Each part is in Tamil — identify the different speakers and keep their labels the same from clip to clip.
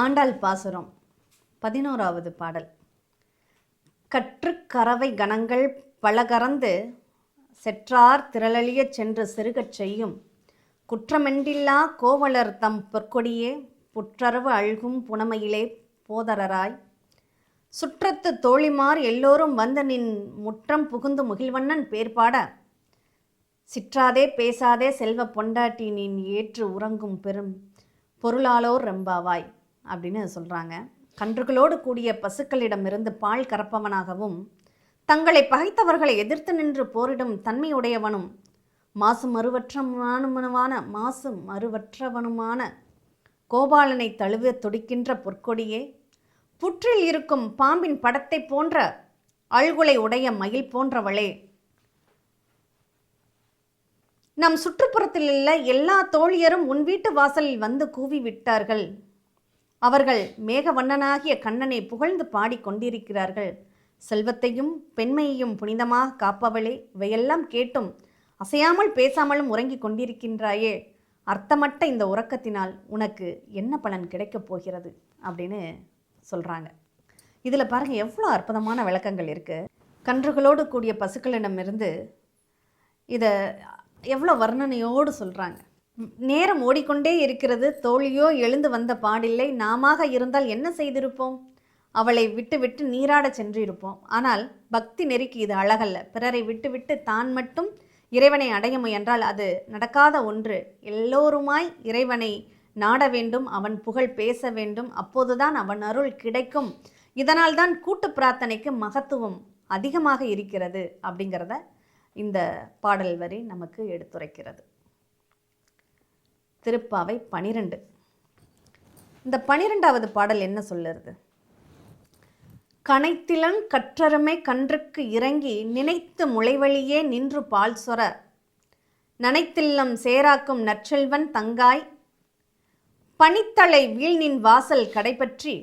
Speaker 1: ஆண்டாள் பாசுரம் பதினோராவது பாடல். கற்றுக் கறவை கணங்கள் பலகறந்து செற்றார் திரளழியச் சென்று செருகச் செய்யும். குற்றமென்றில்லா கோவலர் தம் பொற்கொடியே புற்றரவு அழ்கும் புனமையிலே போதரராய். சுற்றத்து தோழிமார் எல்லோரும் வந்து நின் முற்றம் புகுந்து முகில்வண்ணன் பேர்பாட சிற்றாதே பேசாதே செல்வ பொண்டாட்டி நின் ஏற்று உறங்கும் பெரும் பொருளாலோர் ரெம்பாவாய். அப்படின்னு சொல்கிறாங்க கன்றுகளோடு கூடிய பசுக்களிடமிருந்து பால் கறப்பவனாகவும் தங்களை பகைத்தவர்களை எதிர்த்து நின்று போரிடும் தன்மையுடையவனும் மாசு மறுவற்றமானுமான மாசு மறுவற்றவனுமான கோபாலனை தழுவ துடிக்கின்ற பொற்கொடியே புற்றில் இருக்கும் பாம்பின் படத்தை போன்ற அழ்குலை உடைய மயில் போன்றவளே. நம் சுற்றுப்புறத்தில் உள்ள எல்லா தோழியரும் உன் வீட்டு வாசலில் வந்து கூவி விட்டார்கள் அவர்கள் மேகவண்ணனாகிய கண்ணனை புகழ்ந்து பாடிக் கொண்டிருக்கிறார்கள். செல்வத்தையும் பெண்மையையும் புனிதமாக காப்பவளே இவையெல்லாம் கேட்டும் அசையாமல் பேசாமலும் உறங்கிக் கொண்டிருக்கின்றாயே. அர்த்தமட்ட இந்த உறக்கத்தினால் உனக்கு என்ன பலன் கிடைக்கப் போகிறது? அப்படின்னு சொல்கிறாங்க இதில் பாருங்கள் எவ்வளோ அற்புதமான விளக்கங்கள் இருக்குது கன்றுகளோடு கூடிய பசுக்களிடமிருந்து இதை எவ்வளோ வர்ணனையோடு சொல்கிறாங்க நேரம் ஓடிக்கொண்டே இருக்கிறது. தோழியோ எழுந்து வந்த பாடில்லை. நாமாக இருந்தால் என்ன செய்திருப்போம்? அவளை விட்டு விட்டு நீராட சென்றிருப்போம். ஆனால் பக்தி நெறிக்கு இது அழகல்ல. பிறரை விட்டுவிட்டு தான் மட்டும் இறைவனை அடைய முயன்றால் அது நடக்காத ஒன்று. எல்லோருமாய் இறைவனை நாட வேண்டும். அவன் புகழ் பேச வேண்டும். அப்போதுதான் அவன் அருள் கிடைக்கும். இதனால்தான் கூட்டு பிரார்த்தனைக்கு மகத்துவம் அதிகமாக இருக்கிறது. அப்படிங்கிறத இந்த பாடல் வரி நமக்கு எடுத்துரைக்கிறது. திருப்பாவை பனிரெண்டு. இந்த பனிரெண்டாவது பாடல் என்ன சொல்லுறது? கனைத்திலன் கற்றருமை கன்றுக்கு இறங்கி நினைத்து முளைவழியே நின்று பால் சொர நனைத்தில்லம் சேராக்கும் நற்செல்வன் தங்காய். பனித்தலை வீழ்நின் வாசல் கடைபற்றி.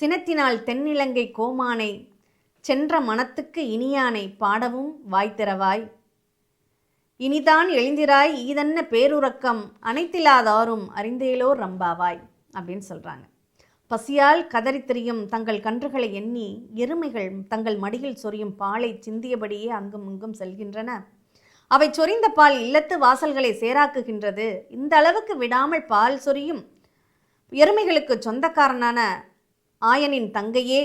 Speaker 1: சினத்தினால் தென்னிலங்கை கோமானை. சென்ற மனத்துக்கு இனியானை பாடவும் வாய்த்திறவாய் இனிதான் எழுந்திராய் ஈதன்ன பேருறக்கம் அனைத்திலாதாரும் அறிந்தேலோ ரம்பாவாய் அப்படின்னு சொல்கிறாங்க பசியால் கதறி திரியும் தங்கள் கன்றுகளை எண்ணி எருமைகள் தங்கள் மடியில் சொரியும் பாலை சிந்தியபடியே அங்கும் இங்கும் செல்கின்றன. அவை சொரிந்த பால் இல்லத்து வாசல்களை சேராக்குகின்றது. இந்த அளவுக்கு விடாமல் பால் சொரியும் எருமைகளுக்கு சொந்தக்காரனான ஆயனின் தங்கையே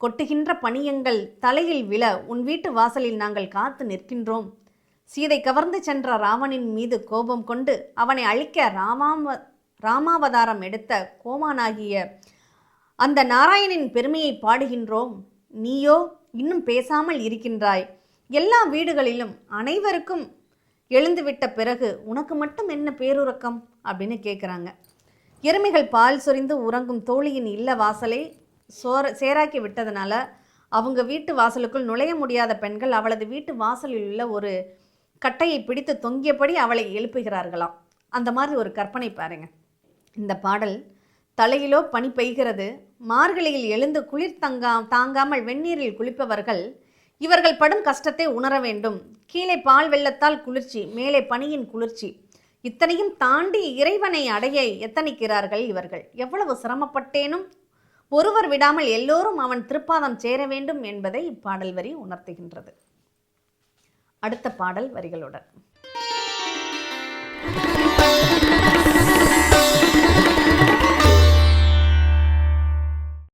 Speaker 1: கொட்டுகின்ற பணியங்கள் தலையில் விழ உன் வீட்டு வாசலில் நாங்கள் காத்து நிற்கின்றோம். சீதை கவர்ந்து சென்ற ராவணின் மீது கோபம் கொண்டு அவனை அழிக்க ராமாவ ராமாவதாரம் எடுத்த கோமானாகிய அந்த நாராயணின் பெருமையை பாடுகின்றோம். நீயோ இன்னும் பேசாமல் இருக்கின்றாய். எல்லா வீடுகளிலும் அனைவருக்கும் எழுந்துவிட்ட பிறகு உனக்கு மட்டும் என்ன பேருறக்கம்? அப்படின்னு கேட்குறாங்க எருமைகள் பால் சொரிந்து உறங்கும் தோழியின் இல்ல வாசலை சோர சேராக்கி விட்டதுனால அவங்க வீட்டு வாசலுக்குள் நுழைய முடியாத பெண்கள் அவளது வீட்டு வாசலில் உள்ள ஒரு கட்டையை பிடித்து தொங்கியபடி அவளை எழுப்புகிறார்களாம். அந்த மாதிரி ஒரு கற்பனை பாருங்க. இந்த பாடல் தலையிலோ பனி பெய்கிறது மார்கழியில் எழுந்து குளிர் தங்கா தாங்காமல் வெந்நீரில் குளிப்பவர்கள் இவர்கள் படும் கஷ்டத்தை உணர வேண்டும். கீழே பால் வெள்ளத்தால் குளிர்ச்சி மேலே பனியின் குளிர்ச்சி. இத்தனையும் தாண்டி இறைவனை அடைய எத்தனிக்கிறார்கள் இவர்கள்? எவ்வளவு சிரமப்பட்டேனும் ஒருவர் விடாமல் எல்லோரும் அவன் திருப்பாதம் சேர வேண்டும் என்பதை இப்பாடல் வரி உணர்த்துகின்றது. அடுத்த பாடல் வரிகளுடன்.